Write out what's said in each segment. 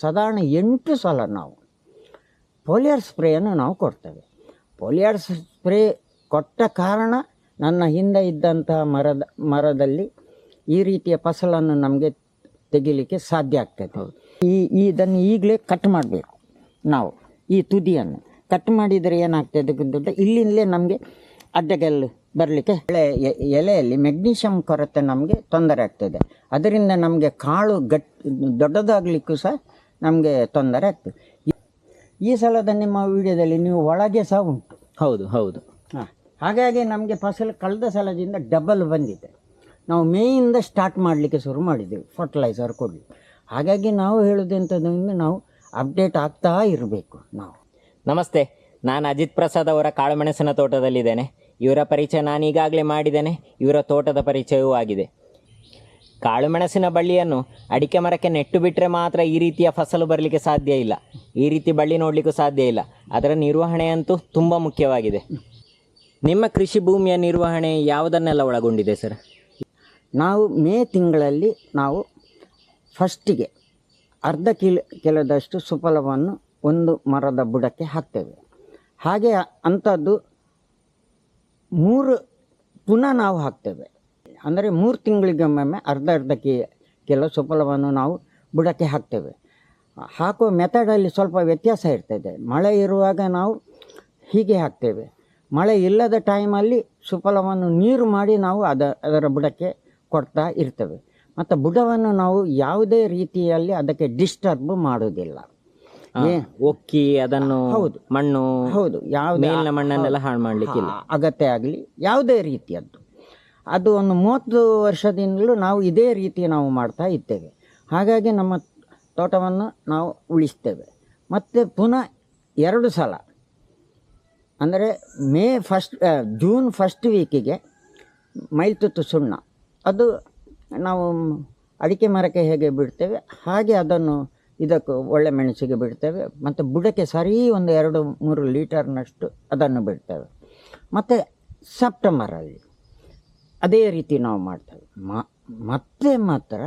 ಸಾಧಾರಣ ಎಂಟು ಸಲ ನಾವು. ಪೋಲಿಯರ್ ಸ್ಪ್ರೇಯನ್ನು ನಾವು ಕೊಡ್ತೇವೆ. ಪೋಲಿಯರ್ ಸ್ಪ್ರೇ ಕೊಟ್ಟ ಕಾರಣ ನನ್ನ ಹಿಂದೆ ಇದ್ದಂತಹ ಮರದ, ಮರದಲ್ಲಿ ಈ ರೀತಿಯ ಫಸಲನ್ನು ನಮಗೆ ತೆಗಿಲಿಕ್ಕೆ ಸಾಧ್ಯ ಆಗ್ತದೆ. ಈ ಇದನ್ನು ಈಗಲೇ ಕಟ್ ಮಾಡಬೇಕು ನಾವು, ಈ ತುದಿಯನ್ನು. ಕಟ್ ಮಾಡಿದರೆ ಏನಾಗ್ತದೆ ಗೊತ್ತುಂಟ? ಇಲ್ಲಿಂದಲೇ ನಮಗೆ ಅಡ್ಡಗಲ್ಲು ಬರಲಿಕ್ಕೆ ಎಳೆ ಎಲೆಯಲ್ಲಿ ಮೆಗ್ನೀಷಿಯಂ ಕೊರತೆ ನಮಗೆ ತೊಂದರೆ ಆಗ್ತದೆ. ಅದರಿಂದ ನಮಗೆ ಕಾಳು ಗಟ್, ದೊಡ್ಡದಾಗಲಿಕ್ಕೂ ಸಹ ನಮಗೆ ತೊಂದರೆ ಆಗ್ತದೆ. ಈ- ಸಲದ ನಿಮ್ಮ ವಿಡಿಯೋದಲ್ಲಿ ನೀವು ಒಳಗೆ ಸಹ ಉಂಟು. ಹೌದು ಹೌದು. ಹಾಂ ಹಾಗಾಗಿ ನಮಗೆ ಫಸಲು ಕಳೆದ ಸಲದಿಂದ ಡಬಲ್ ಬಂದಿದೆ. ನಾವು ಮೇಯಿಂದ ಸ್ಟಾರ್ಟ್ ಮಾಡಲಿಕ್ಕೆ ಶುರು ಮಾಡಿದ್ದೆವು ಫರ್ಟಿಲೈಸರ್ ಕೊಡಲಿ ಹಾಗಾಗಿ ನಾವು ಹೇಳೋದೆಂಥದ್ದು ನಾವು ಅಪ್ಡೇಟ್ ಆಗ್ತಾ ಇರಬೇಕು ನಾವು. ನಮಸ್ತೆ ನಾನು ಅಜಿತ್ ಪ್ರಸಾದ್ ಅವರ ಕಾಳುಮೆಣಸಿನ ತೋಟದಲ್ಲಿದ್ದೇನೆ. ಇವರ ಪರಿಚಯ ನಾನು ಈಗಾಗಲೇ ಮಾಡಿದ್ದೇನೆ. ಇವರ ತೋಟದ ಪರಿಚಯವೂ ಆಗಿದೆ. ಕಾಳುಮೆಣಸಿನ ಬಳ್ಳಿಯನ್ನು ಅಡಿಕೆ ಮರಕ್ಕೆ ನೆಟ್ಟು ಬಿಟ್ಟರೆ ಮಾತ್ರ ಈ ರೀತಿಯ ಫಸಲು ಬರಲಿಕ್ಕೆ ಸಾಧ್ಯ ಇಲ್ಲ. ಈ ರೀತಿ ಬಳ್ಳಿ ನೋಡಲಿಕ್ಕೂ ಸಾಧ್ಯ ಇಲ್ಲ. ಅದರ ನಿರ್ವಹಣೆ ಅಂತೂ ತುಂಬ ಮುಖ್ಯವಾಗಿದೆ. ನಿಮ್ಮ ಕೃಷಿ ಭೂಮಿಯ ನಿರ್ವಹಣೆ ಯಾವುದನ್ನೆಲ್ಲ ಒಳಗೊಂಡಿದೆ ಸರ್? ನಾವು ಮೇ ತಿಂಗಳಲ್ಲಿ ನಾವು ಫಸ್ಟಿಗೆ ಅರ್ಧ ಕಿಲೋ, ಕೆಲದಷ್ಟು ಸುಫಲವನ್ನು ಒಂದು ಮರದ ಬುಡಕ್ಕೆ ಹಾಕ್ತೇವೆ. ಹಾಗೆ ಅಂಥದ್ದು ಮೂರು ಪುನಃ ನಾವು ಹಾಕ್ತೇವೆ. ಅಂದರೆ ಮೂರು ತಿಂಗಳಿಗೊಮ್ಮೆ ಅರ್ಧ ಅರ್ಧ ಕೆ ಕೆಲವು ಸುಫಲವನ್ನು ನಾವು ಬುಡಕ್ಕೆ ಹಾಕ್ತೇವೆ. ಹಾಕುವ ಮೆಥಡಲ್ಲಿ ಸ್ವಲ್ಪ ವ್ಯತ್ಯಾಸ ಇರ್ತದೆ. ಮಳೆ ಇರುವಾಗ ನಾವು ಹೀಗೆ ಹಾಕ್ತೇವೆ. ಮಳೆ ಇಲ್ಲದ ಟೈಮಲ್ಲಿ ಸುಫಲವನ್ನು ನೀರು ಮಾಡಿ ನಾವು ಅದ ಅದರ ಬುಡಕ್ಕೆ ಕೊಡ್ತಾ ಇರ್ತೇವೆ. ಮತ್ತು ಬುಡವನ್ನು ನಾವು ಯಾವುದೇ ರೀತಿಯಲ್ಲಿ ಅದಕ್ಕೆ ಡಿಸ್ಟರ್ಬ್ ಮಾಡುವುದಿಲ್ಲ. ಆ, ಒಕ್ಕಿ ಅದನ್ನು ಹೌದು. ಮಣ್ಣು ಹೌದು. ಯಾವುದೇ ಮಣ್ಣನ್ನೆಲ್ಲ ಹಾಳು ಮಾಡಲಿಕ್ಕಿಲ್ಲ. ಅಗತ್ಯ ಆಗಲಿ ಯಾವುದೇ ರೀತಿಯದ್ದು. ಅದು ಒಂದು ಮೂವತ್ತು ವರ್ಷದಿಂದಲೂ ನಾವು ಇದೇ ರೀತಿ ನಾವು ಮಾಡ್ತಾ ಇದ್ದೇವೆ. ಹಾಗಾಗಿ ನಮ್ಮ ತೋಟವನ್ನು ನಾವು ಉಳಿಸ್ತೇವೆ. ಮತ್ತು ಪುನಃ ಎರಡು ಸಲ, ಅಂದರೆ ಮೇ ಫಸ್ಟ್ ಜೂನ್ ಫಸ್ಟ್ ವೀಕಿಗೆ ಮೈಲ್ತುತ್ತು ಸುಣ್ಣ. ಅದು ನಾವು ಅಡಿಕೆ ಮರಕ್ಕೆ ಹೇಗೆ ಬಿಡ್ತೇವೆ, ಹಾಗೆ ಅದನ್ನು ಇದಕ್ಕೆ ಒಳ್ಳೆ ಮೆಣಸಿಗೆ ಬಿಡ್ತೇವೆ, ಮತ್ತು ಬುಡಕ್ಕೆ ಸರಿ ಒಂದು ಎರಡು ಮೂರು ಲೀಟರ್ನಷ್ಟು ಅದನ್ನು ಬಿಡ್ತೇವೆ. ಮತ್ತು ಸೆಪ್ಟೆಂಬರಲ್ಲಿ ಅದೇ ರೀತಿ ನಾವು ಮಾಡ್ತೇವೆ. ಮ ಮತ್ತೆ ಮಾತ್ರ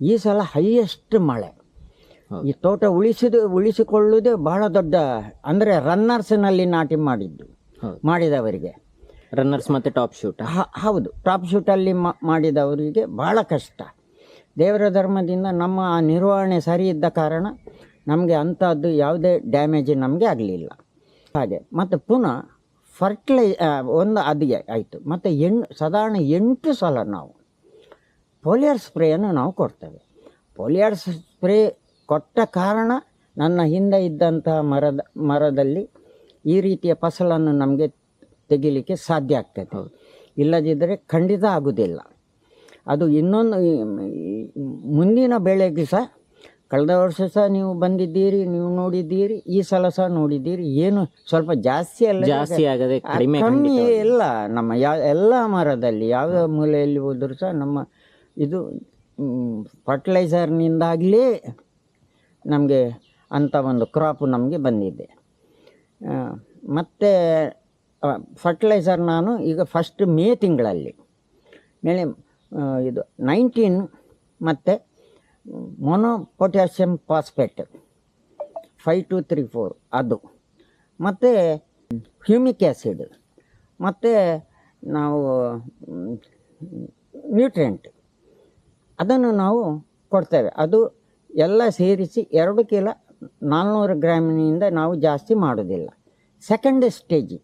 ಈ ಸಲ ಹೈಯೆಸ್ಟ್ ಮಳೆ. ಈ ತೋಟ ಉಳಿಸಿದ ಉಳಿಸಿಕೊಳ್ಳುವುದೇ ಬಹಳ ದೊಡ್ಡ ಅಂದರೆ ರನ್ನರ್ಸ್ನಲ್ಲಿ ನಾಟಿ ಮಾಡಿದ್ದು ಮಾಡಿದವರಿಗೆ. ರನ್ನರ್ಸ್ ಮತ್ತು ಟಾಪ್ ಶೂಟ್ ಹ- ಹೌದು. ಟಾಪ್ ಶೂಟಲ್ಲಿ ಮ ಮಾಡಿದವರಿಗೆ ಭಾಳ ಕಷ್ಟ. ದೇವರ ಧರ್ಮದಿಂದ ನಮ್ಮ ಆ ನಿರ್ವಹಣೆ ಸರಿ ಇದ್ದ ಕಾರಣ ನಮಗೆ ಅಂಥದ್ದು ಯಾವುದೇ ಡ್ಯಾಮೇಜ್ ನಮಗೆ ಆಗಲಿಲ್ಲ. ಹಾಗೆ ಮತ್ತು ಪುನಃ ಫರ್ಟಿಲೈ ಒಂದು ಅದು ಆಯಿತು. ಮತ್ತು ಎಂಟು ಸಾಧಾರಣ ಎಂಟು ಸಲ ನಾವು ಪೋಲಿಯರ್ ಸ್ಪ್ರೇಯನ್ನು ನಾವು ಕೊಡ್ತೇವೆ. ಪೋಲಿಯರ್ ಸ್ಪ್ರೇ ಕೊಟ್ಟ ಕಾರಣ ನನ್ನ ಹಿಂದೆ ಇದ್ದಂತಹ ಮರದ, ಮರದಲ್ಲಿ ಈ ರೀತಿಯ ಫಸಲನ್ನು ನಮಗೆ ತೆಗಿಲಿಕ್ಕೆ ಸಾಧ್ಯ ಆಗ್ತದೆ. ಇಲ್ಲದಿದ್ದರೆ ಖಂಡಿತ ಆಗುವುದಿಲ್ಲ ಅದು ಇನ್ನೊಂದು ಮುಂದಿನ ಬೆಳೆಗೆ ಸಹ ಕಳೆದ ವರ್ಷ ಸಹ ನೀವು ಬಂದಿದ್ದೀರಿ ನೀವು ನೋಡಿದ್ದೀರಿ ಈ ಸಲ ಸಹ ನೋಡಿದ್ದೀರಿ. ಏನು ಸ್ವಲ್ಪ ಜಾಸ್ತಿ ಅಲ್ಲ ಜಾಸ್ತಿ ಆಗದೆ ಕಡಿಮೆ ಕಮ್ಮಿ ಇಲ್ಲ. ನಮ್ಮ ಯಾವ ಎಲ್ಲ ಮರದಲ್ಲಿ ಯಾವ ಮೂಲೆಯಲ್ಲಿ ಹೋದರೂ ಸಹ ನಮ್ಮ ಇದು ಫರ್ಟಿಲೈಸರ್ನಿಂದಾಗಲೇ ನಮಗೆ ಅಂಥ ಒಂದು ಕ್ರಾಪು ನಮಗೆ ಬಂದಿದೆ. ಮತ್ತು ಫರ್ಟಿಲೈಸರ್ ನಾನು ಈಗ ಫಸ್ಟ್ ಮೇ ತಿಂಗಳಲ್ಲಿ. ಮೇಲೆ ಇದು ನೈನ್ಟೀನ್ ಮತ್ತು mono potassium phosphate five two three four ಅದು. ಮತ್ತು ಹ್ಯೂಮಿಕ್ ಆ್ಯಸಿಡ್ ಮತ್ತು ನಾವು ನ್ಯೂಟ್ರಿಯೆಂಟ್ ಅದನ್ನು ನಾವು ಕೊಡ್ತೇವೆ. ಅದು ಎಲ್ಲ ಸೇರಿಸಿ ಎರಡು ಕಿಲೋ ನಾಲ್ನೂರು ಗ್ರಾಮಿನಿಂದ ನಾವು ಜಾಸ್ತಿ ಮಾಡೋದಿಲ್ಲ ಸೆಕೆಂಡ್ ಸ್ಟೇಜ್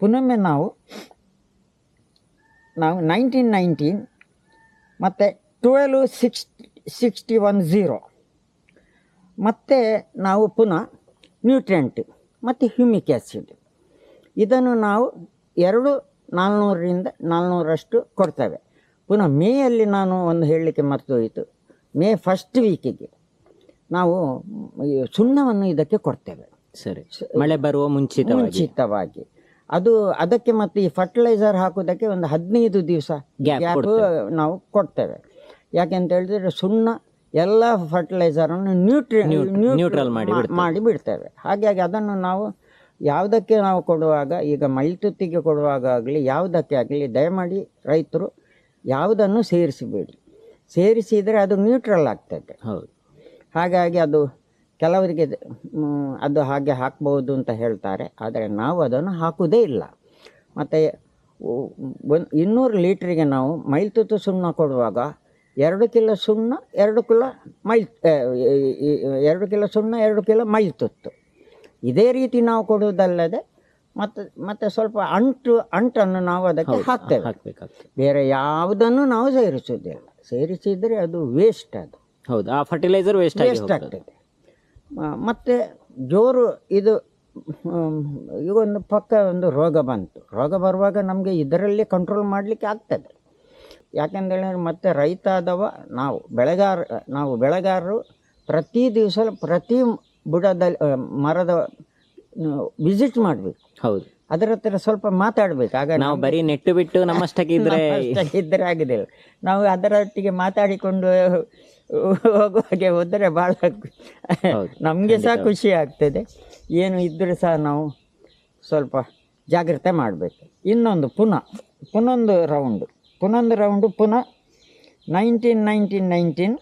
ಪುನೊಮ್ಮೆ ನಾವು ನಾವು ನೈನ್ಟೀನ್ ನೈನ್ಟೀನ್ ಮತ್ತು twelve six sixty one zero. ಮತ್ತು ನಾವು ಪುನಃ ನ್ಯೂಟ್ರೆಂಟ್ ಮತ್ತು ಹ್ಯೂಮಿಕ್ ಆ್ಯಸಿಡ್ ಇದನ್ನು ನಾವು ಎರಡು ನಾಲ್ನೂರರಿಂದ ನಾಲ್ನೂರಷ್ಟು ಕೊಡ್ತೇವೆ. ಪುನಃ ಮೇಯಲ್ಲಿ ನಾನು ಒಂದು ಹೇಳಲಿಕ್ಕೆ ಮರೆತು ಹೋಯಿತು ಮೇ ಫಸ್ಟ್ ವೀಕಿಗೆ ನಾವು ಸುಣ್ಣವನ್ನು ಇದಕ್ಕೆ ಕೊಡ್ತೇವೆ. ಸರಿ. ಮಳೆ ಬರುವ ಮುಂಚಿತ ಮುಂಚಿತವಾಗಿ. ಅದು ಅದಕ್ಕೆ ಮತ್ತು ಈ ಫರ್ಟಿಲೈಸರ್ ಹಾಕೋದಕ್ಕೆ ಒಂದು ಹದಿನೈದು ದಿವಸ ಗ್ಯಾಪ್ ನಾವು ಕೊಡ್ತೇವೆ. ಯಾಕೆಂತ ಹೇಳಿದ್ರೆ ಸುಣ್ಣ ಎಲ್ಲ ಫರ್ಟಿಲೈಸರನ್ನು ನ್ಯೂಟ್ರಿ ನ್ಯೂಟ್ರಲ್ ಮಾಡಿ ಮಾಡಿ ಬಿಡ್ತೇವೆ. ಹಾಗಾಗಿ ಅದನ್ನು ನಾವು ಯಾವುದಕ್ಕೆ ನಾವು ಕೊಡುವಾಗ ಈಗ ಮೈತುತ್ತಿಗೆ ಕೊಡುವಾಗ ಆಗಲಿ ಯಾವುದಕ್ಕೆ ಆಗಲಿ ದಯಮಾಡಿ ರೈತರು ಯಾವುದನ್ನು ಸೇರಿಸಬೇಡಿ. ಸೇರಿಸಿದರೆ ಅದು ನ್ಯೂಟ್ರಲ್ ಆಗ್ತದೆ. ಹೌದು. ಹಾಗಾಗಿ ಅದು ಕೆಲವರಿಗೆ ಅದು ಹಾಗೆ ಹಾಕ್ಬೋದು ಅಂತ ಹೇಳ್ತಾರೆ. ಆದರೆ ನಾವು ಅದನ್ನು ಹಾಕುವುದೇ ಇಲ್ಲ. ಮತ್ತು ಒಂದು ಇನ್ನೂರು ಲೀಟ್ರಿಗೆ ನಾವು ಮೈಲ್ತುತ್ತು ಸುಣ್ಣ ಕೊಡುವಾಗ ಎರಡು ಕಿಲೋ ಸುಣ್ಣ ಎರಡು ಕಿಲೋ ಮೈಲ್ ಎರಡು ಕಿಲೋ ಸುಣ್ಣ ಎರಡು ಕಿಲೋ ಮೈಲ್ತುತ್ತು ಇದೇ ರೀತಿ ನಾವು ಕೊಡುವುದಲ್ಲದೆ ಮತ್ತು ಮತ್ತು ಸ್ವಲ್ಪ ಅಂಟು ಅಂಟನ್ನು ನಾವು ಅದಕ್ಕೆ ಹಾಕ್ತೇವೆ. ಹಾಕಬೇಕಾಗ್ತದೆ. ಬೇರೆ ಯಾವುದನ್ನು ನಾವು ಸೇರಿಸುವುದಿಲ್ಲ. ಸೇರಿಸಿದರೆ ಅದು ವೇಸ್ಟ್ ಅದು. ಹೌದು ಆ ಫರ್ಟಿಲೈಸರ್ ವೇಸ್ಟ್ ವೇಸ್ಟ್ ಆಗ್ತದೆ. ಮತ್ತು ಜೋರು ಇದು ಈಗ ಒಂದು ಪಕ್ಕ ಒಂದು ರೋಗ ಬಂತು. ರೋಗ ಬರುವಾಗ ನಮಗೆ ಇದರಲ್ಲಿ ಕಂಟ್ರೋಲ್ ಮಾಡಲಿಕ್ಕೆ ಆಗ್ತದೆ. ಯಾಕೆಂದೇಳಿದ್ರೆ ಮತ್ತೆ ರೈತ ಆದವ ನಾವು ಬೆಳೆಗಾರ ನಾವು ಬೆಳೆಗಾರರು ಪ್ರತಿ ದಿವಸ ಪ್ರತಿ ಬುಡದಲ್ಲಿ ಮರದ ವಿಸಿಟ್ ಮಾಡಬೇಕು. ಹೌದು. ಅದರ ಹತ್ರ ಸ್ವಲ್ಪ ಮಾತಾಡ್ಬೇಕು. ಆಗ ನಾವು ಬರೀ ನೆಟ್ಟು ಬಿಟ್ಟು ನಮ್ಮಷ್ಟಕ್ಕೆ ಇದ್ದರೆ ಆಗುದಿಲ್ಲ. ನಾವು ಅದರೊಟ್ಟಿಗೆ ಮಾತಾಡಿಕೊಂಡು ಹೋಗುವಾಗೆ ಹೋದರೆ ಭಾಳ ಹೌದು, ನಮಗೆ ಸಹ ಖುಷಿ ಆಗ್ತದೆ. ಏನು ಇದ್ದರೂ ಸಹ ನಾವು ಸ್ವಲ್ಪ ಜಾಗ್ರತೆ ಮಾಡಬೇಕು. ಇನ್ನೊಂದು ಪುನಃ ಪುನೊಂದು ರೌಂಡು ಪುನೊಂದು ರೌಂಡು ಪುನಃ ನೈನ್ಟೀನ್ ನೈನ್ಟೀನ್ ನೈನ್ಟೀನ್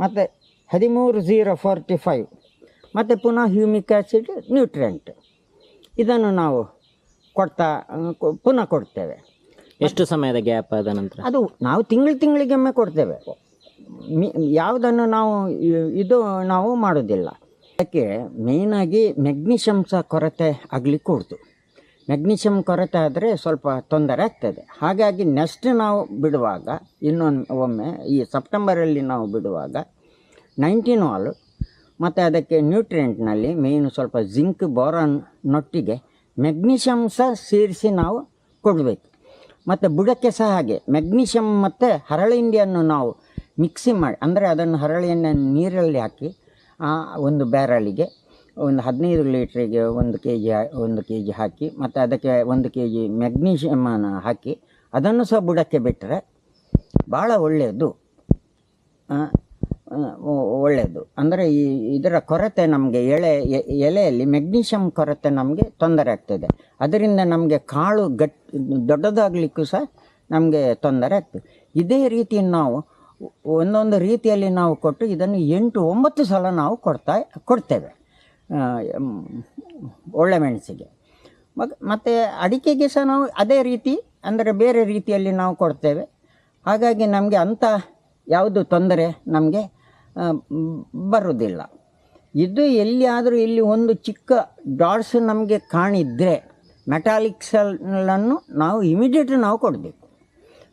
ಮತ್ತು ಹದಿಮೂರು ಝೀರೋ ಫೋರ್ಟಿ ಫೈವ್ ಮತ್ತು ಪುನಃ ಹ್ಯೂಮಿಕ್ ಆ್ಯಸಿಡ್ ನ್ಯೂಟ್ರಿಯೆಂಟ್ ಇದನ್ನು ನಾವು ಕೊಡ್ತಾ ಪುನಃ ಕೊಡ್ತೇವೆ. ಎಷ್ಟು ಸಮಯದ ಗ್ಯಾಪ್ ಆದ ನಂತರ? ಅದು ನಾವು ತಿಂಗಳು ತಿಂಗಳಿಗೊಮ್ಮೆ ಕೊಡ್ತೇವೆ. ಮಿ ಯಾವುದನ್ನು ನಾವು ಇದು ನಾವು ಮಾಡೋದಿಲ್ಲ. ಅದಕ್ಕೆ ಮೇಯ್ನಾಗಿ ಮೆಗ್ನೀಷಿಯಮ್ಸ ಕೊರತೆ ಆಗಲಿಕ್ಕೆ ಕೂಡ್ತು. ಮೆಗ್ನೀಷಿಯಮ್ ಕೊರತೆ ಆದರೆ ಸ್ವಲ್ಪ ತೊಂದರೆ ಆಗ್ತದೆ. ಹಾಗಾಗಿ ನೆಕ್ಸ್ಟ್ ನಾವು ಬಿಡುವಾಗ, ಇನ್ನೊಂದು ಒಮ್ಮೆ ಈ ಸೆಪ್ಟೆಂಬರಲ್ಲಿ ನಾವು ಬಿಡುವಾಗ ನೈನ್ಟೀನ್ ವಾಲು ಮತ್ತು ಅದಕ್ಕೆ ನ್ಯೂಟ್ರಿಯೆಂಟ್ನಲ್ಲಿ ಮೇಯ್ನು ಸ್ವಲ್ಪ ಜಿಂಕ್ ಬೋರಾನ್ ನೊಟ್ಟಿಗೆ ಮೆಗ್ನೀಷಿಯಮ್ ಸಹ ಸೇರಿಸಿ ನಾವು ಕೊಡಬೇಕು. ಮತ್ತು ಬುಡಕ್ಕೆ ಸಹ ಹಾಗೆ ಮೆಗ್ನೀಷಿಯಮ್ ಮತ್ತು ಹರಳಿಂಡಿಯನ್ನು ನಾವು ಮಿಕ್ಸಿ ಮಾಡಿ, ಅಂದರೆ ಅದನ್ನು ಹರಳಿಯನ್ನು ನೀರಲ್ಲಿ ಹಾಕಿ, ಆ ಒಂದು ಬ್ಯಾರಲಿಗೆ ಒಂದು ಹದಿನೈದು ಲೀಟ್ರಿಗೆ ಒಂದು ಕೆ ಜಿ ಒಂದು ಕೆ ಜಿ ಹಾಕಿ, ಮತ್ತು ಅದಕ್ಕೆ ಒಂದು ಕೆ ಜಿ ಮೆಗ್ನೀಷಿಯಮನ್ನು ಹಾಕಿ, ಅದನ್ನು ಸಹ ಬುಡಕ್ಕೆ ಬಿಟ್ಟರೆ ಭಾಳ ಒಳ್ಳೆಯದು. ಒಳ್ಳೆಯದು. ಅಂದರೆ ಈ ಇದರ ಕೊರತೆ ನಮಗೆ ಎಳೆ ಎಲೆಯಲ್ಲಿ ಮೆಗ್ನೀಷಿಯಮ್ ಕೊರತೆ ನಮಗೆ ತೊಂದರೆ ಆಗ್ತದೆ. ಅದರಿಂದ ನಮಗೆ ಕಾಳು ಗಟ್, ದೊಡ್ಡದಾಗಲಿಕ್ಕೂ ಸಹ ನಮಗೆ ತೊಂದರೆ ಆಗ್ತದೆ. ಇದೇ ರೀತಿ ನಾವು, ಒಂದೊಂದು ರೀತಿಯಲ್ಲಿ ನಾವು ಕೊಟ್ಟು ಇದನ್ನು ಎಂಟು ಒಂಬತ್ತು ಸಲ ನಾವು ಕೊಡ್ತಾ, ಕೊಡ್ತೇವೆ. ಒಳ್ಳೆ ಮೆಣಸಿಗೆ. ಮತ್ತು ಅಡಿಕೆಗೆ ಸಹ ನಾವು ಅದೇ ರೀತಿ, ಅಂದರೆ ಬೇರೆ ರೀತಿಯಲ್ಲಿ ನಾವು ಕೊಡ್ತೇವೆ. ಹಾಗಾಗಿ ನಮಗೆ ಅಂಥ ಯಾವುದು ತೊಂದರೆ ನಮಗೆ ಬರುವುದಿಲ್ಲ ಇದು ಎಲ್ಲಿಯಾದರೂ ಇಲ್ಲಿ ಒಂದು ಚಿಕ್ಕ ಡಾಟ್ಸ್ ನಮಗೆ ಕಾಣಿದರೆ ಮೆಟಾಲಿಕ್ಸಲ್ಲನ್ನು ನಾವು ಇಮಿಡಿಯೇಟ್ ನಾವು ಕೊಡಬೇಕು.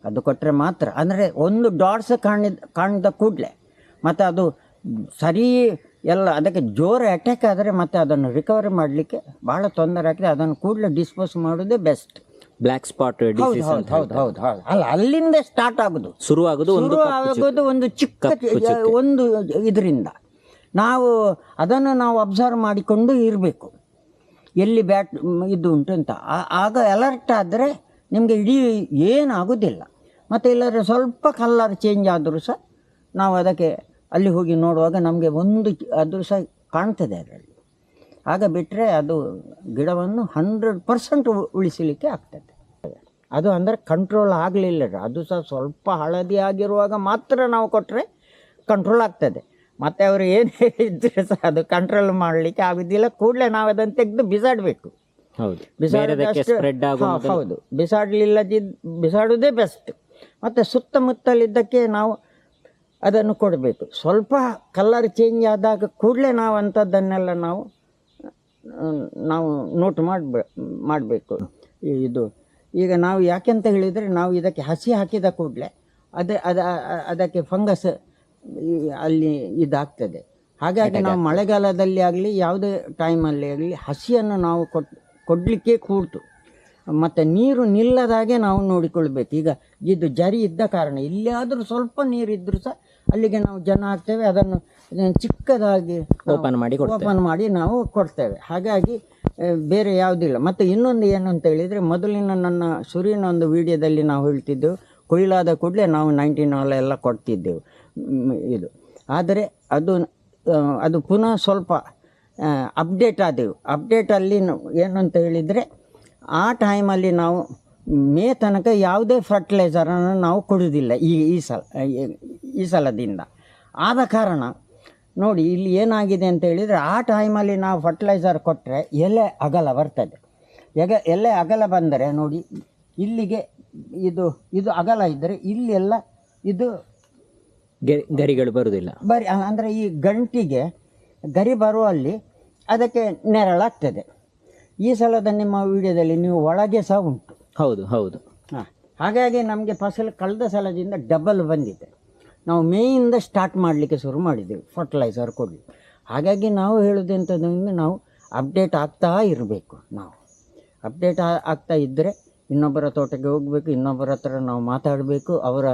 ಅದು ಕೊಟ್ಟರೆ ಮಾತ್ರ, ಅಂದರೆ ಒಂದು ಡಾಟ್ಸ್ ಕಾಣಿದ ಕಾಣಿದ ಕೂಡಲೇ, ಮತ್ತು ಅದು ಸರಿ ಎಲ್ಲ ಅದಕ್ಕೆ ಜೋರು ಅಟ್ಯಾಕ್ ಆದರೆ ಮತ್ತೆ ಅದನ್ನು ರಿಕವರಿ ಮಾಡಲಿಕ್ಕೆ ಭಾಳ ತೊಂದರೆ ಆಗ್ತದೆ. ಅದನ್ನು ಕೂಡಲೇ ಡಿಸ್ಪೋಸ್ ಮಾಡೋದೇ ಬೆಸ್ಟ್ ಬ್ಲ್ಯಾಕ್ ಸ್ಪಾಟ್ ಹೌದು ಹೌದು ಹೌದು ಹೌದು ಹೌದು. ಅಲ್ಲ ಅಲ್ಲಿಂದ ಸ್ಟಾರ್ಟ್ ಆಗೋದು. ಶುರುವಾಗೋದು ಒಂದು ಶುರು ಆಗೋದು ಒಂದು ಚಿಕ್ಕ ಒಂದು ಇದರಿಂದ. ನಾವು ಅದನ್ನು ನಾವು ಅಬ್ಸರ್ವ್ ಮಾಡಿಕೊಂಡು ಇರಬೇಕು. ಎಲ್ಲಿ ಬ್ಯಾಟ್ ಇದು ಉಂಟು ಅಂತ. ಆಗ ಅಲರ್ಟ್ ಆದರೆ ನಿಮಗೆ ಇಡೀ ಏನಾಗೋದಿಲ್ಲ. ಮತ್ತು ಇಲ್ಲಾದ್ರೆ ಸ್ವಲ್ಪ ಕಲ್ಲರ್ ಚೇಂಜ್ ಆದರೂ ಸಹ ನಾವು ಅದಕ್ಕೆ ಅಲ್ಲಿ ಹೋಗಿ ನೋಡುವಾಗ ನಮಗೆ ಒಂದು ಅದು ಸಹ ಕಾಣ್ತದೆ ಅದರಲ್ಲಿ. ಆಗ ಬಿಟ್ಟರೆ ಅದು ಗಿಡವನ್ನು ಹಂಡ್ರೆಡ್ ಪರ್ಸೆಂಟ್ ಉಳಿಸಲಿಕ್ಕೆ ಆಗ್ತದೆ. ಅದು ಅಂದರೆ ಕಂಟ್ರೋಲ್ ಆಗಲಿಲ್ಲ ಅದು. ಸಹ ಸ್ವಲ್ಪ ಹಳದಿ ಆಗಿರುವಾಗ ಮಾತ್ರ ನಾವು ಕೊಟ್ಟರೆ ಕಂಟ್ರೋಲ್ ಆಗ್ತದೆ. ಮತ್ತು ಅವರು ಏನು ಹೇಳಿದ್ರೆ ಸಹ ಅದು ಕಂಟ್ರೋಲ್ ಮಾಡಲಿಕ್ಕೆ ಆಗೋದಿಲ್ಲ. ಕೂಡಲೇ ನಾವು ಅದನ್ನು ತೆಗೆದು ಬಿಸಾಡಬೇಕು. ಹೌದು. ಹೌದು. ಬಿಸಾಡಲಿಲ್ಲದಿದ್ದು ಬಿಸಾಡೋದೇ ಬೆಸ್ಟ್ ಮತ್ತು ಸುತ್ತಮುತ್ತಲಿದ್ದಕ್ಕೆ ನಾವು ಅದನ್ನು ಕೊಡಬೇಕು. ಸ್ವಲ್ಪ ಕಲರ್ ಚೇಂಜ್ ಆದಾಗ ಕೂಡಲೇ ನಾವು ಅಂಥದ್ದನ್ನೆಲ್ಲ ನಾವು ನಾವು ನೋಟ್ ಮಾಡಬೇ ಮಾಡಬೇಕು. ಇದು. ಈಗ ನಾವು ಯಾಕೆಂತ ಹೇಳಿದರೆ ನಾವು ಇದಕ್ಕೆ ಹಸಿ ಹಾಕಿದ ಕೂಡಲೇ ಅದೇ ಅದ ಅದಕ್ಕೆ ಫಂಗಸ್ ಅಲ್ಲಿ ಇದಾಗ್ತದೆ. ಹಾಗಾಗಿ ನಾವು ಮಳೆಗಾಲದಲ್ಲಿ ಆಗಲಿ ಯಾವುದೇ ಟೈಮಲ್ಲಿ ಆಗಲಿ ಹಸಿಯನ್ನು ನಾವು ಕೊಟ್ ಕೊಡಲಿಕ್ಕೆ ಕೂಡ್ತು. ಮತ್ತು ನೀರು ನಿಲ್ಲದಾಗೆ ನಾವು ನೋಡಿಕೊಳ್ಬೇಕು. ಈಗ ಇದು ಜರಿ ಇದ್ದ ಕಾರಣ ಇಲ್ಲಿಯಾದರೂ ಸ್ವಲ್ಪ ನೀರಿದ್ದರೂ ಸಹ ಅಲ್ಲಿಗೆ ನಾವು ಜನ ಹಾಕ್ತೇವೆ ಅದನ್ನು ಚಿಕ್ಕದಾಗಿ ಓಪನ್ ಮಾಡಿ ಓಪನ್ ಮಾಡಿ ನಾವು ಕೊಡ್ತೇವೆ. ಹಾಗಾಗಿ ಬೇರೆ ಯಾವುದಿಲ್ಲ. ಮತ್ತು ಇನ್ನೊಂದು ಏನು ಅಂತ ಹೇಳಿದರೆ ಮೊದಲಿನ ನನ್ನ ಸುರಿನ ಒಂದು ವಿಡಿಯೋದಲ್ಲಿ ನಾವು ಹೇಳ್ತಿದ್ದೆವು ಕೊಯ್ಲಾದ ಕೂಡಲೇ ನಾವು ನೈನ್ಟೀನ್ ಎಲ್ಲ ಕೊಡ್ತಿದ್ದೆವು. ಇದು. ಆದರೆ ಅದು ಅದು ಪುನಃ ಸ್ವಲ್ಪ ಅಪ್ಡೇಟ್ ಆದೆವು. ಅಪ್ಡೇಟಲ್ಲಿ ಏನು ಅಂತ ಹೇಳಿದರೆ ಆ ಟೈಮಲ್ಲಿ ನಾವು ಮೇ ತನಕ ಯಾವುದೇ ಫರ್ಟಿಲೈಸರನ್ನು ನಾವು ಕೊಡುವುದಿಲ್ಲ ಈ ಈ ಸಲ ಈ- ಸಲದಿಂದ. ಆದ ಕಾರಣ ನೋಡಿ ಇಲ್ಲಿ ಏನಾಗಿದೆ ಅಂತ ಹೇಳಿದರೆ ಆ ಟೈಮಲ್ಲಿ ನಾವು ಫರ್ಟಿಲೈಸರ್ ಕೊಟ್ಟರೆ ಎಲೆ ಅಗಲ ಬರ್ತದೆ. ಎಗ ಎಲೆ ಅಗಲ ಬಂದರೆ ನೋಡಿ ಇಲ್ಲಿಗೆ ಇದು ಇದು ಅಗಲ ಇದ್ದರೆ ಇಲ್ಲೆಲ್ಲ ಇದು ಗರಿಗಳು ಬರುವುದಿಲ್ಲ. ಬರಿ ಅಂದರೆ ಈ ಗಂಟಿಗೆ ಗರಿ ಬರುವಲ್ಲಿ ಅದಕ್ಕೆ ನೆರಳಾಗ್ತದೆ. ಈ ಸಲದ ನಿಮ್ಮ ವಿಡಿಯೋದಲ್ಲಿ ನೀವು ಒಳಗೆ ಸಹ ಉಂಟು. ಹೌದು ಹೌದು. ಹಾಂ. ಹಾಗಾಗಿ ನಮಗೆ ಫಸಲು ಕಳೆದ ಸಲದಿಂದ ಡಬಲ್ ಬಂದಿದೆ. ನಾವು ಮೇಯಿಂದ ಸ್ಟಾರ್ಟ್ ಮಾಡಲಿಕ್ಕೆ ಶುರು ಮಾಡಿದ್ದೇವೆ ಫರ್ಟಿಲೈಸರ್ ಕೊಡಲಿ ಹಾಗಾಗಿ ನಾವು ಹೇಳೋದೆಂಥದ್ದು ನಾವು ಅಪ್ಡೇಟ್ ಆಗ್ತಾ ಇರಬೇಕು ನಾವು. ಅಪ್ಡೇಟ್ ಆಗ್ತಾ ಇದ್ದರೆ ಇನ್ನೊಬ್ಬರ ತೋಟಕ್ಕೆ ಹೋಗಬೇಕು, ಇನ್ನೊಬ್ಬರ ಹತ್ರ ನಾವು ಮಾತಾಡಬೇಕು, ಅವರ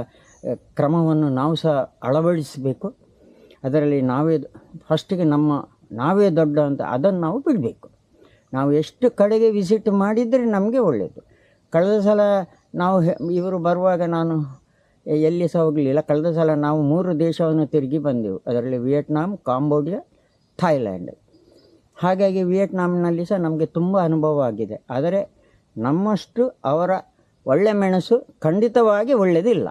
ಕ್ರಮವನ್ನು ನಾವು ಸಹ ಅಳವಡಿಸಬೇಕು. ಅದರಲ್ಲಿ ನಾವೇ ಫಸ್ಟಿಗೆ ನಮ್ಮ, ನಾವೇ ದೊಡ್ಡ ಅಂತ ಅದನ್ನು ನಾವು ಬಿಡಬೇಕು. ನಾವು ಎಷ್ಟು ಕಡೆಗೆ ವಿಸಿಟ್ ಮಾಡಿದರೆ ನಮಗೆ ಒಳ್ಳೆಯದು ಕಳೆದ ಸಲ ನಾವು ಇವರು ಬರುವಾಗ ನಾನು ಎಲ್ಲಿ ಸಹ ಹೋಗಲಿಲ್ಲ. ಕಳೆದ ಸಲ ನಾವು ಮೂರು ದೇಶವನ್ನು ತಿರುಗಿ ಬಂದೆವು. ಅದರಲ್ಲಿ ವಿಯೆಟ್ನಾಂ, ಕಾಂಬೋಡಿಯಾ ಥಾಯ್ಲ್ಯಾಂಡ್ ಹಾಗಾಗಿ ವಿಯೆಟ್ನಾಂನಲ್ಲಿ ಸಹ ನಮಗೆ ತುಂಬ ಅನುಭವ ಆಗಿದೆ. ಆದರೆ ನಮ್ಮಷ್ಟು ಅವರ ಒಳ್ಳೆ ಮೆಣಸು ಖಂಡಿತವಾಗಿ ಒಳ್ಳೆಯದಿಲ್ಲ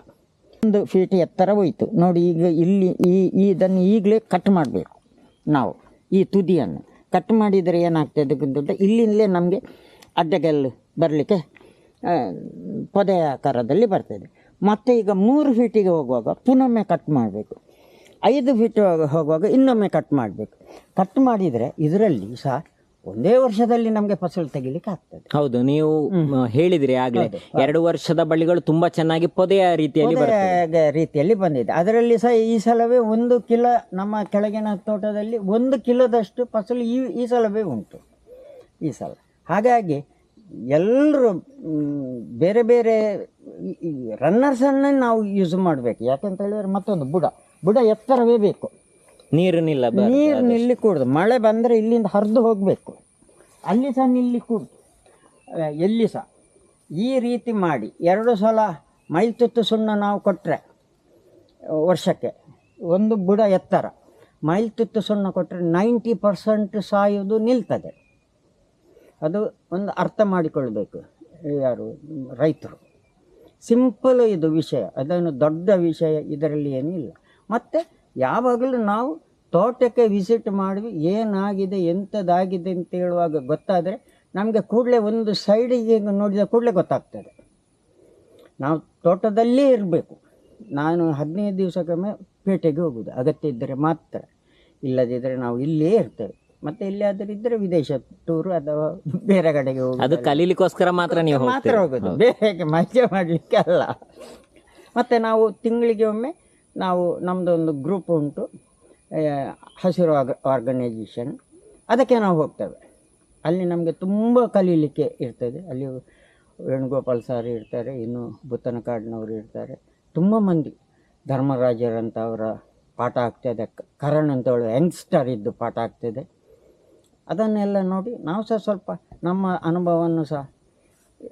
ಒಂದು ಫೀಟ್ ಎತ್ತರ ಹೋಯಿತು. ನೋಡಿ ಈಗ ಇಲ್ಲಿ ಈ ಇದನ್ನು ಈಗಲೇ ಕಟ್ ಮಾಡಬೇಕು ನಾವು. ಈ ತುದಿಯನ್ನು. ಕಟ್ ಮಾಡಿದರೆ ಏನಾಗ್ತದೆ ಗೊತ್ತುಂಟ? ಇಲ್ಲಿಂದಲೇ ನಮಗೆ ಅಡ್ಡಗಲ್ಲು ಬರಲಿಕ್ಕೆ ಪೊದೆ ಆಕಾರದಲ್ಲಿ ಬರ್ತದೆ. ಮತ್ತು ಈಗ ಮೂರು ಫೀಟಿಗೆ ಹೋಗುವಾಗ ಪುನೊಮ್ಮೆ ಕಟ್ ಮಾಡಬೇಕು. ಐದು ಫೀಟ್ ಹೋಗುವಾಗ ಇನ್ನೊಮ್ಮೆ ಕಟ್ ಮಾಡಬೇಕು. ಕಟ್ ಮಾಡಿದರೆ ಇದರಲ್ಲಿ ಸಹ ಒಂದೇ ವರ್ಷದಲ್ಲಿ ನಮಗೆ ಫಸಲು ತೆಗಿಲಿಕ್ಕೆ ಆಗ್ತದೆ. ಹೌದು ನೀವು ಹೇಳಿದಿರಿ ಆಗಲೇ. ಎರಡು ವರ್ಷದ ಬಳ್ಳಿಗಳು ತುಂಬಾ ಚೆನ್ನಾಗಿ ಪೊದೆಯ ರೀತಿಯಲ್ಲಿ ರೀತಿಯಲ್ಲಿ ಬಂದಿದೆ. ಅದರಲ್ಲಿ ಸಹ ಈ ಸಲವೇ ಒಂದು ಕಿಲೋ ನಮ್ಮ ಕೆಳಗಿನ ತೋಟದಲ್ಲಿ ಒಂದು ಕಿಲೋದಷ್ಟು ಫಸಲು ಈ ಈ ಸಲವೇ ಉಂಟು. ಈ ಸಲ. ಹಾಗಾಗಿ ಎಲ್ಲರೂ ಬೇರೆ ಬೇರೆ ರನ್ನರ್ಸನ್ನೇ ನಾವು ಯೂಸ್ ಮಾಡಬೇಕು. ಯಾಕಂತ ಹೇಳಿದ್ರೆ ಮತ್ತೊಂದು ಬುಡ. ಬುಡ ಎತ್ತರವೇ ಬೇಕು. ನೀರು ನಿಲ್ಲ ನೀರು ನಿಲ್ಲಿ ಕೂಡುದು. ಮಳೆ ಬಂದರೆ ಇಲ್ಲಿಂದ ಹರಿದು ಹೋಗಬೇಕು. ಅಲ್ಲಿ ಸಹ ನಿಲ್ಲಿ ಕೂಡುದು. ಎಲ್ಲಿ ಸಹ. ಈ ರೀತಿ ಮಾಡಿ. ಎರಡು ಸಲ ಮೈಲ್ತುತ್ತು ಸುಣ್ಣ ನಾವು ಕೊಟ್ಟರೆ ವರ್ಷಕ್ಕೆ ಒಂದು ಬುಡ ಎತ್ತರ. ಮೈಲ್ತುತ್ತು ಸುಣ್ಣ ಕೊಟ್ಟರೆ ನೈಂಟಿ ಪರ್ಸೆಂಟ್ ಸಾಯೋದು ನಿಲ್ತದೆ. ಅದು ಒಂದು ಅರ್ಥ ಮಾಡಿಕೊಳ್ಬೇಕು. ಯಾರು? ರೈತರು. ಸಿಂಪಲ್ ಇದು ವಿಷಯ. ಅದನ್ನು ದೊಡ್ಡ ವಿಷಯ ಇದರಲ್ಲಿ ಏನಿಲ್ಲ. ಮತ್ತು ಯಾವಾಗಲೂ ನಾವು ತೋಟಕ್ಕೆ ವಿಸಿಟ್ ಮಾಡಿ ಏನಾಗಿದೆ ಎಂಥದ್ದಾಗಿದೆ ಅಂತ ಹೇಳುವಾಗ ಗೊತ್ತಾದರೆ ನಮಗೆ ಕೂಡಲೇ ಒಂದು ಸೈಡಿಗೆ ನೋಡಿದ ಕೂಡಲೇ ಗೊತ್ತಾಗ್ತದೆ. ನಾವು ತೋಟದಲ್ಲೇ ಇರಬೇಕು. ನಾನು ಹದಿನೈದು ದಿವಸಕ್ಕೊಮ್ಮೆ ಪೇಟೆಗೆ ಹೋಗುವುದು ಅಗತ್ಯ ಇದ್ದರೆ ಮಾತ್ರ. ಇಲ್ಲದಿದ್ದರೆ ನಾವು ಇಲ್ಲೇ ಇರ್ತೇವೆ. ಮತ್ತು ಎಲ್ಲಿಯಾದರೂ ಇದ್ದರೆ ವಿದೇಶ ಟೂರ್ ಅಥವಾ ಬೇರೆ ಕಡೆಗೆ ಹೋಗಿ ಅದು ಕಲೀಲಿಕ್ಕೋಸ್ಕರ ಮಾತ್ರ ನೀವು ಮಾತ್ರ ಹೋಗೋದು. ಬೇರೆ ಮಜಾ ಮಾಡಲಿಕ್ಕೆ ಅಲ್ಲ ಮತ್ತು ನಾವು ತಿಂಗಳಿಗೆ ಒಮ್ಮೆ ನಾವು ನಮ್ಮದು ಒಂದು ಗ್ರೂಪ್ ಉಂಟು ಹಸಿರು ಆರ್ಗ ಆರ್ಗನೈಜೇಷನ್ ಅದಕ್ಕೆ ನಾವು ಹೋಗ್ತೇವೆ. ಅಲ್ಲಿ ನಮಗೆ ತುಂಬ ಕಲೀಲಿಕ್ಕೆ ಇರ್ತದೆ. ಅಲ್ಲಿ ವೇಣುಗೋಪಾಲ್ ಸರ್ ಇರ್ತಾರೆ ಇನ್ನು ಬುತ್ತನಕಾಡಿನವರು ಇರ್ತಾರೆ. ತುಂಬ ಮಂದಿ. ಧರ್ಮರಾಜರಂಥವರ ಪಾಠ ಆಗ್ತದೆ. ಕರಣ್ ಅಂತ ಹೇಳೋ ಯಂಗ್ಸ್ಟರ್ ಇದ್ದು ಪಾಠ ಆಗ್ತದೆ. ಅದನ್ನೆಲ್ಲ ನೋಡಿ ನಾವು ಸಹ ಸ್ವಲ್ಪ ನಮ್ಮ ಅನುಭವವನ್ನು ಸಹ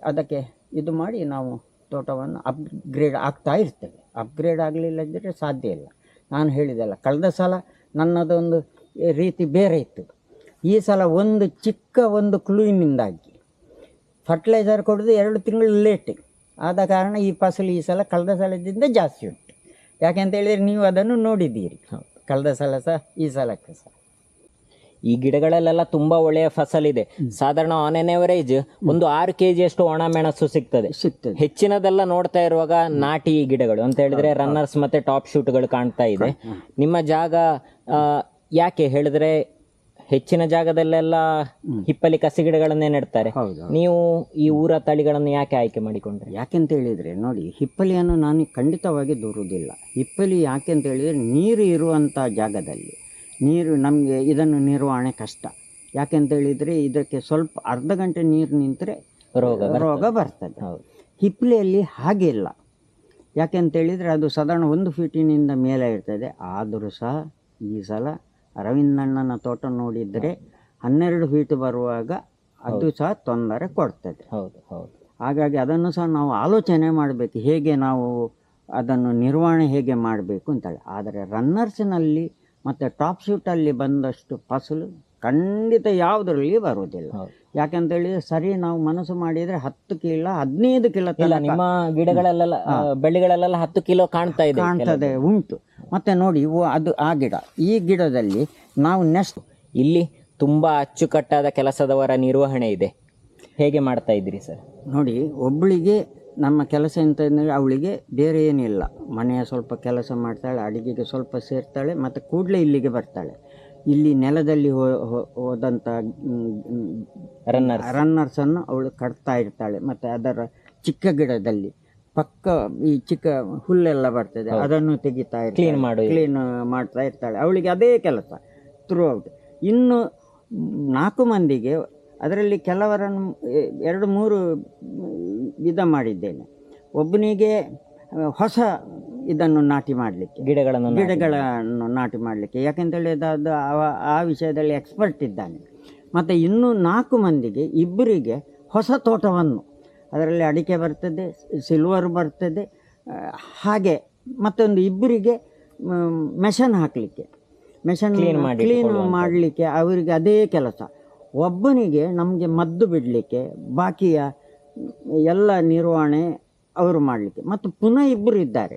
ಅದಕ್ಕೆ ಇದು ಮಾಡಿ ನಾವು ತೋಟವನ್ನು ಅಪ್ಗ್ರೇಡ್ ಆಗ್ತಾ ಇರ್ತೇವೆ. ಅಪ್ಗ್ರೇಡ್ ಆಗಲಿಲ್ಲದಿದ್ದರೆ ಸಾಧ್ಯ ಇಲ್ಲ. ನಾನು ಹೇಳಿದೆಲ್ಲ, ಕಳೆದ ಸಲ ನನ್ನದೊಂದು ರೀತಿ ಬೇರೆ ಇತ್ತು. ಈ ಸಲ ಒಂದು ಚಿಕ್ಕ ಒಂದು ಕ್ಲೂವಿನಿಂದಾಗಿ ಫರ್ಟಿಲೈಸರ್ ಕೊಡೋದು ಎರಡು ತಿಂಗಳು ಲೇಟ್ ಆದ ಕಾರಣ ಈ ಫಸಲು ಈ ಸಲ ಕಳೆದ ಸಲದಿಂದ ಜಾಸ್ತಿ ಉಂಟು. ಯಾಕೆಂತ ಹೇಳಿದರೆ ನೀವು ಅದನ್ನು ನೋಡಿದ್ದೀರಿ. ಕಳೆದ ಸಲ ಸಹ, ಈ ಸಲಕ್ಕೆ ಸಹ. ಈ ಗಿಡಗಳಲ್ಲೆಲ್ಲ ತುಂಬಾ ಒಳ್ಳೆಯ ಫಸಲಿದೆ ಸಾಧಾರಣ ಆನ್ ಎನ್ ಎವರೇಜ್ ಒಂದು ಆರು ಕೆಜಿ ಅಷ್ಟು ಒಣ ಮೆಣಸು ಸಿಗ್ತದೆ. ಸಿಗ್ತದೆ. ಹೆಚ್ಚಿನದೆಲ್ಲ ನೋಡ್ತಾ ಇರುವಾಗ ನಾಟಿ ಗಿಡಗಳು ಅಂತ ಹೇಳಿದ್ರೆ ರನ್ನರ್ಸ್ ಮತ್ತೆ ಟಾಪ್ ಶೂಟ್ಗಳು ಕಾಣ್ತಾ ಇದೆ. ನಿಮ್ಮ ಜಾಗ ಆ, ಯಾಕೆ ಹೇಳಿದ್ರೆ ಹೆಚ್ಚಿನ ಜಾಗದಲ್ಲೆಲ್ಲ ಹಿಪ್ಪಲಿ ಕಸಿ ಗಿಡಗಳನ್ನೇ ನೆಡ್ತಾರೆ. ಹೌದು. ನೀವು ಈ ಊರ ತಳಿಗಳನ್ನು ಯಾಕೆ ಆಯ್ಕೆ ಮಾಡಿಕೊಂಡ್ರಿ? ಯಾಕೆಂತ ಹೇಳಿದ್ರೆ ನೋಡಿ ಹಿಪ್ಪಲಿಯನ್ನು ನಾನು ಖಂಡಿತವಾಗಿ ದೂರುವುದಿಲ್ಲ. ಹಿಪ್ಪಲಿ ಯಾಕೆಂತ ಹೇಳಿದ್ರೆ ನೀರು ಇರುವಂಥ ಜಾಗದಲ್ಲಿ ನೀರು ನಮಗೆ ಇದನ್ನು ನಿರ್ವಹಣೆ ಕಷ್ಟ. ಯಾಕೆಂತ ಹೇಳಿದರೆ ಇದಕ್ಕೆ ಸ್ವಲ್ಪ ಅರ್ಧ ಗಂಟೆ ನೀರು ನಿಂತರೆ ರೋಗ ರೋಗ ಬರ್ತದೆ. ಹೌದು. ಹಿಪ್ಪಲಿಯಲ್ಲಿ ಹಾಗೆ ಇಲ್ಲ. ಯಾಕೆಂತ ಹೇಳಿದರೆ ಅದು ಸಾಧಾರಣ ಒಂದು ಫೀಟಿನಿಂದ ಮೇಲೆ ಇರ್ತದೆ. ಆದರೂ ಸಹ ಈ ಸಲ ಅರವಿಂದಣ್ಣನ ತೋಟ ನೋಡಿದರೆ ಹನ್ನೆರಡು ಫೀಟ್ ಬರುವಾಗ ಅದು ಸಹ ತೊಂದರೆ ಕೊಡ್ತದೆ. ಹೌದು ಹೌದು. ಹಾಗಾಗಿ ಅದನ್ನು ಸಹ ನಾವು ಆಲೋಚನೆ ಮಾಡಬೇಕು. ಹೇಗೆ ನಾವು ಅದನ್ನು ನಿರ್ವಹಣೆ ಹೇಗೆ ಮಾಡಬೇಕು ಅಂತೇಳಿ. ಆದರೆ ರನ್ನರ್ಸ್ನಲ್ಲಿ ಮತ್ತು ಟಾಪ್ ಶೂಟಲ್ಲಿ ಬಂದಷ್ಟು ಫಸಲು ಖಂಡಿತ ಯಾವುದರಲ್ಲಿ ಬರುವುದಿಲ್ಲ. ಯಾಕಂತೇಳಿ ಸರಿ ನಾವು ಮನಸ್ಸು ಮಾಡಿದ್ರೆ ಹತ್ತು ಕಿಲೋ ಹದಿನೈದು ಕಿಲೋ ನಿಮ್ಮ ಗಿಡಗಳಲ್ಲೆಲ್ಲ ಬೆಳ್ಳಿಗಳಲ್ಲೆಲ್ಲ ಬಳ್ಳಿಗಳಲ್ಲೆಲ್ಲ ಹತ್ತು ಕಿಲೋ ಕಾಣ್ತಾ ಇದೆ ಕಾಣ್ತದೆ ಉಂಟು. ಮತ್ತೆ ನೋಡಿ ಇವು ಅದು ಆ ಗಿಡ. ಈ ಗಿಡದಲ್ಲಿ ನಾವು ನೆಸ್ಟ್ ಇಲ್ಲಿ ತುಂಬಾ ಅಚ್ಚುಕಟ್ಟಾದ ಕೆಲಸದವರ ನಿರ್ವಹಣೆ ಇದೆ. ಹೇಗೆ ಮಾಡ್ತಾ ಇದ್ರಿ ಸರ್? ನೋಡಿ ಒಬ್ಬಳಿಗೆ ನಮ್ಮ ಕೆಲಸ ಎಂತ ಅಂದರೆ ಅವಳಿಗೆ ಬೇರೆ ಏನಿಲ್ಲ ಮನೆಯ ಸ್ವಲ್ಪ ಕೆಲಸ ಮಾಡ್ತಾಳೆ ಅಡುಗೆಗೆ ಸ್ವಲ್ಪ ಸೇರ್ತಾಳೆ ಮತ್ತು ಕೂಡಲೇ ಇಲ್ಲಿಗೆ ಬರ್ತಾಳೆ. ಇಲ್ಲಿ ನೆಲದಲ್ಲಿ ಹೋ ಹೋದಂಥ ರನ್ನರ್ ರನ್ನರ್ಸನ್ನು ಅವಳು ಕಟ್ತಾ ಇರ್ತಾಳೆ ಮತ್ತು ಅದರ ಚಿಕ್ಕ ಗಿಡದಲ್ಲಿ. ಪಕ್ಕ ಈ ಚಿಕ್ಕ ಹುಲ್ಲೆಲ್ಲ ಬರ್ತದೆ ಅದನ್ನು ತೆಗಿತಾ ಇರ್ತಾಳೆ. ಕ್ಲೀನ್ ಮಾಡಿ ಕ್ಲೀನ್ ಮಾಡ್ತಾ ಇರ್ತಾಳೆ. ಅವಳಿಗೆ ಅದೇ ಕೆಲಸ ಥ್ರೂ ಔಟ್ ಇನ್ನು ನಾಲ್ಕು ಮಂದಿಗೆ ಅದರಲ್ಲಿ ಕೆಲವರನ್ನು ಎರಡು ಮೂರು ವಿಧ ಮಾಡಿದ್ದೇನೆ. ಒಬ್ಬನಿಗೆ ಹೊಸ ಇದನ್ನು ನಾಟಿ ಮಾಡಲಿಕ್ಕೆ. ಗಿಡಗಳನ್ನು ಗಿಡಗಳನ್ನು ನಾಟಿ ಮಾಡಲಿಕ್ಕೆ. ಯಾಕೆಂತೇಳಿ ಅದು ಆ ವಿಷಯದಲ್ಲಿ ಎಕ್ಸ್ಪರ್ಟ್ ಇದ್ದಾನೆ. ಮತ್ತು ಇನ್ನೂ ನಾಲ್ಕು ಮಂದಿಗೆ ಇಬ್ಬರಿಗೆ ಹೊಸ ತೋಟವನ್ನು. ಅದರಲ್ಲಿ ಅಡಿಕೆ ಬರ್ತದೆ ಸಿಲ್ವರ್ ಬರ್ತದೆ ಹಾಗೆ ಮತ್ತೊಂದು ಇಬ್ಬರಿಗೆ ಮೆಷನ್ ಹಾಕಲಿಕ್ಕೆ. Machine clean. ಮಾಡಲಿಕ್ಕೆ ಅವರಿಗೆ ಅದೇ ಕೆಲಸ. ಒಬ್ಬನಿಗೆ ನಮಗೆ ಮದ್ದು ಬಿಡಲಿಕ್ಕೆ ಬಾಕಿಯ ಎಲ್ಲ ನಿರ್ವಹಣೆ ಅವರು ಮಾಡಲಿಕ್ಕೆ. ಮತ್ತು ಪುನಃ ಇಬ್ಬರು ಇದ್ದಾರೆ.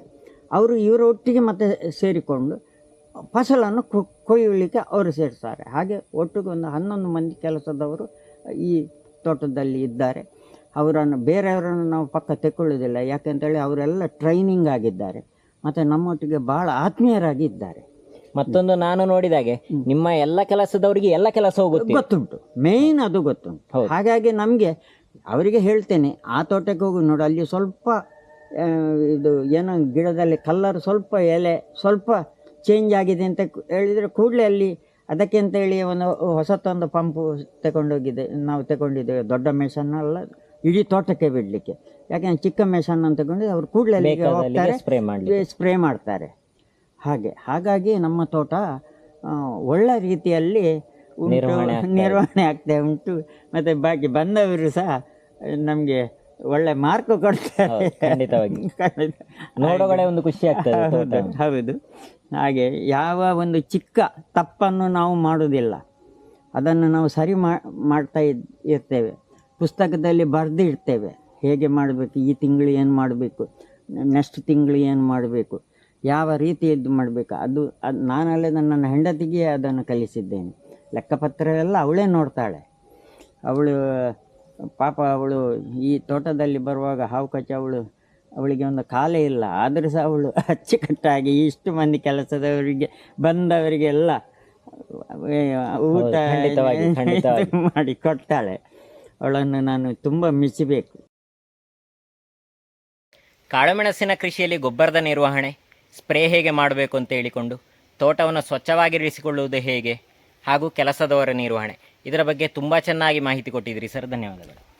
ಅವರು ಇವರೊಟ್ಟಿಗೆ ಮತ್ತೆ ಸೇರಿಕೊಂಡು ಫಸಲನ್ನು ಕೊಯ್ಯಲಿಕ್ಕೆ ಅವರು ಸೇರಿಸ್ತಾರೆ ಹಾಗೆ ಒಟ್ಟಿಗೆ ಒಂದು ಹನ್ನೊಂದು ಮಂದಿ ಕೆಲಸದವರು ಈ ತೋಟದಲ್ಲಿ ಇದ್ದಾರೆ. ಅವರನ್ನು, ಬೇರೆಯವರನ್ನು ನಾವು ಪಕ್ಕ ತೆಕ್ಕೊಳ್ಳೋದಿಲ್ಲ ಯಾಕೆಂತೇಳಿ ಅವರೆಲ್ಲ ಟ್ರೈನಿಂಗ್ ಆಗಿದ್ದಾರೆ. ಮತ್ತು ನಮ್ಮೊಟ್ಟಿಗೆ ಭಾಳ ಆತ್ಮೀಯರಾಗಿ ಇದ್ದಾರೆ ಮತ್ತೊಂದು ನಾನು ನೋಡಿದಾಗೆ ನಿಮ್ಮ ಎಲ್ಲ ಕೆಲಸದವರಿಗೆ ಎಲ್ಲ ಕೆಲಸ ಹೋಗುತ್ತೆ ಗೊತ್ತುಂಟು. ಮೇಯ್ನ್ ಅದು ಗೊತ್ತುಂಟು. ಹಾಗಾಗಿ ನಮಗೆ ಅವರಿಗೆ ಹೇಳ್ತೇನೆ ಆ ತೋಟಕ್ಕೆ ಹೋಗಿ ನೋಡು ಅಲ್ಲಿ ಸ್ವಲ್ಪ ಇದು ಏನೋ ಗಿಡದಲ್ಲಿ ಕಲ್ಲರ್ ಸ್ವಲ್ಪ ಎಲೆ ಸ್ವಲ್ಪ ಚೇಂಜ್ ಆಗಿದೆ ಅಂತ ಹೇಳಿದರೆ ಕೂಡಲೇ ಅಲ್ಲಿ ಅದಕ್ಕೆ ಅಂತ ಹೇಳಿ ಒಂದು ಹೊಸತೊಂದು ಪಂಪು ತಗೊಂಡೋಗಿದೆ ನಾವು ತಗೊಂಡಿದ್ದೇವೆ ದೊಡ್ಡ ಮೆಷನ್ ಅಲ್ಲ ಇಡೀ ತೋಟಕ್ಕೆ ಬಿಡಲಿಕ್ಕೆ. ಯಾಕೆಂದ್ರೆ ಚಿಕ್ಕ ಮೆಷನ್ ಅಂತ ತಗೊಂಡು ಅವರು ಕೂಡಲೇ ಅಲ್ಲಿಗೆ ಹೋಗ್ತಾರೆ ಸ್ಪ್ರೇ ಮಾಡಿ ಸ್ಪ್ರೇ ಮಾಡ್ತಾರೆ. ಹಾಗೆ. ಹಾಗಾಗಿ ನಮ್ಮ ತೋಟ ಒಳ್ಳೆ ರೀತಿಯಲ್ಲಿ ನಿರ್ವಹಣೆ ಆಗ್ತಾ ಉಂಟು. ಮತ್ತು ಬಾಕಿ ಬಂದವರು ಸಹ ನಮಗೆ ಒಳ್ಳೆ ಮಾರ್ಕ್ ಕೊಡ್ತಾರೆ. ಖಂಡಿತವಾಗಿ. ಖಂಡಿತ. ನೋಡೋಗಳೇ ಒಂದು ಖುಷಿ ಆಗ್ತದೆ ಹೌದು ಹಾಗೆ ಯಾವ ಒಂದು ಚಿಕ್ಕ ತಪ್ಪನ್ನು ನಾವು ಮಾಡುವುದಿಲ್ಲ. ಅದನ್ನು ನಾವು ಸರಿ ಮಾಡ್ತಾ ಇರ್ತೇವೆ. ಪುಸ್ತಕದಲ್ಲಿ ಬರೆದಿಡ್ತೇವೆ. ಇರ್ತೇವೆ ಹೇಗೆ ಮಾಡಬೇಕು ಈ ತಿಂಗಳು ಏನು ಮಾಡಬೇಕು ನೆಕ್ಸ್ಟ್ ತಿಂಗಳು ಏನು ಮಾಡಬೇಕು. ಯಾವ ರೀತಿ ಇದು ಮಾಡಬೇಕು? ಅದು ಅದು ನಾನಲ್ಲೇ ನನ್ನ ಹೆಂಡತಿಗೆ ಅದನ್ನು ಕಲಿಸಿದ್ದೇನೆ. ಲೆಕ್ಕಪತ್ರ ಎಲ್ಲ ಅವಳೇ ನೋಡ್ತಾಳೆ. ಅವಳು ಪಾಪ ಅವಳು ಈ ತೋಟದಲ್ಲಿ ಬರುವಾಗ ಹಾವು ಕಚ್ಚಿ ಅವಳು ಅವಳಿಗೆ ಒಂದು ಕಾಲೇ ಇಲ್ಲ. ಆದರೂ ಸಹ ಅವಳು ಅಚ್ಚುಕಟ್ಟಾಗಿ ಇಷ್ಟು ಮಂದಿ ಕೆಲಸದವರಿಗೆ ಬಂದವರಿಗೆಲ್ಲ ಊಟ. ಮಾಡಿ ಕೊಡ್ತಾಳೆ. ಅವಳನ್ನು ನಾನು ತುಂಬ ಮಿಸ್ಬೇಕು. ಕಾಳುಮೆಣಸಿನ ಕೃಷಿಯಲ್ಲಿ ಗೊಬ್ಬರದ ನಿರ್ವಹಣೆ? ಸ್ಪ್ರೇ ಹೇಗೆ ಮಾಡಬೇಕು ಅಂತ ಹೇಳಿಕೊಂಡು ತೋಟವನ್ನು ಸ್ವಚ್ಛವಾಗಿರಿಸಿಕೊಳ್ಳುವುದು ಹೇಗೆ ಹಾಗೂ ಕೆಲಸದವರ ನಿರ್ವಹಣೆ. ಇದರ ಬಗ್ಗೆ ತುಂಬ ಚೆನ್ನಾಗಿ ಮಾಹಿತಿ ಕೊಟ್ಟಿದ್ದೀರಿ ಸರ್. ಧನ್ಯವಾದಗಳು.